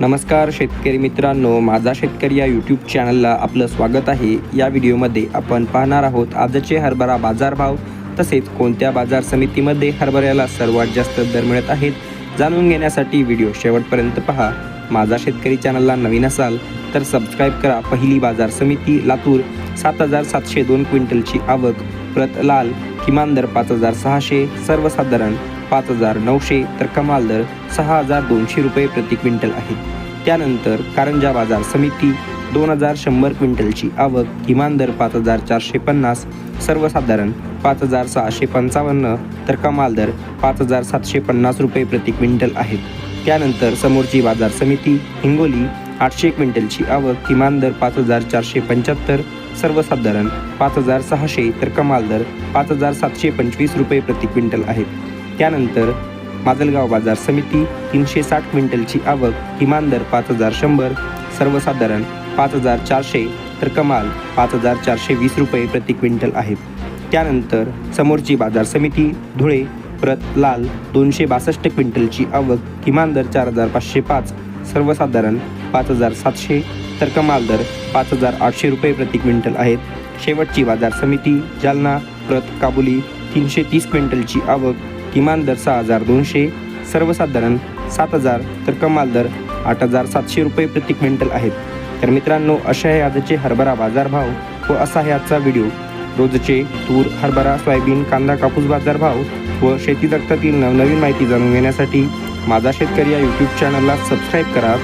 नमस्कार शेतकरी मित्रांनो माझा शेतकरी या यूट्यूब चॅनलला आपलं स्वागत आहे. या व्हिडिओमध्ये आपण पाहणार आहोत आजचे हरभरा बाजारभाव तसेच कोणत्या बाजार समितीमध्ये हरभऱ्याला सर्वात जास्त दर मिळत आहेत जाणून घेण्यासाठी व्हिडिओ शेवटपर्यंत पहा. माझा शेतकरी चॅनलला नवीन असाल तर सबस्क्राईब करा. पहिली बाजार समिती लातूर सात हजार सातशे दोन क्विंटलची आवक प्रत लाल किमान दर पाच हजार सहाशे सर्वसाधारण पाच हजार नऊशे तर कमाल दर सहा हजार दोनशे रुपये प्रति क्विंटल आहे त्यानंतर कारंजा बाजार समिती दोन हजार शंभर क्विंटलची आवक किमान दर पाच हजार चारशे पन्नास सर्वसाधारण पाच हजार सहाशे पंचावन्न तर कमाल दर पाच हजार सातशे पन्नास रुपये प्रति क्विंटल आहेत. त्यानंतर समोरची बाजार समिती हिंगोली आठशे क्विंटलची आवक किमान दर पाच हजार चारशे पंच्याहत्तर सर्वसाधारण पाच हजार सहाशे तर कमाल दर पाच हजार सातशे पंचवीस रुपये प्रति क्विंटल आहेत. त्यानंतर माजलगाव बाजार समिती तीनशे साठ क्विंटलची आवक किमान दर पाच हजार शंभर सर्वसाधारण पाच हजार चारशे तर कमाल पाच हजार चारशे वीस रुपये प्रति क्विंटल आहेत. त्यानंतर समोरची बाजार समिती धुळे प्रत लाल दोनशे बासष्ट क्विंटलची आवक किमान दर चार हजार पाचशे पाच सर्वसाधारण पाच हजार सातशे तर कमाल दर पाच हजार आठशे रुपये प्रति क्विंटल आहेत. शेवटची बाजार समिती जालना प्रत काबुली तीनशे तीस क्विंटलची आवक किमान दर सहा हजार दोनशे सर्वसाधारण सात हजार तर कमाल दर आठ हजार सातशे रुपये प्रति क्विंटल आहेत. तर मित्रांनो अशा आहे आजचे हरभरा बाजारभाव व असा आहे आजचा व्हिडिओ. रोजचे तूर हरभरा सोयाबीन कांदा कापूस बाजारभाव व शेती जगतातील नवनवीन माहिती जाणून घेण्यासाठी माझा शेतकरी या यूट्यूब चॅनलला सबस्क्राईब करा.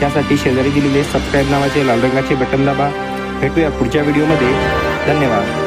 त्यासाठी शेजारी दिलेले सबस्क्राईब नावाचे लाल रंगाचे बटन दाबा. भेटूया पुढच्या व्हिडिओमध्ये. धन्यवाद.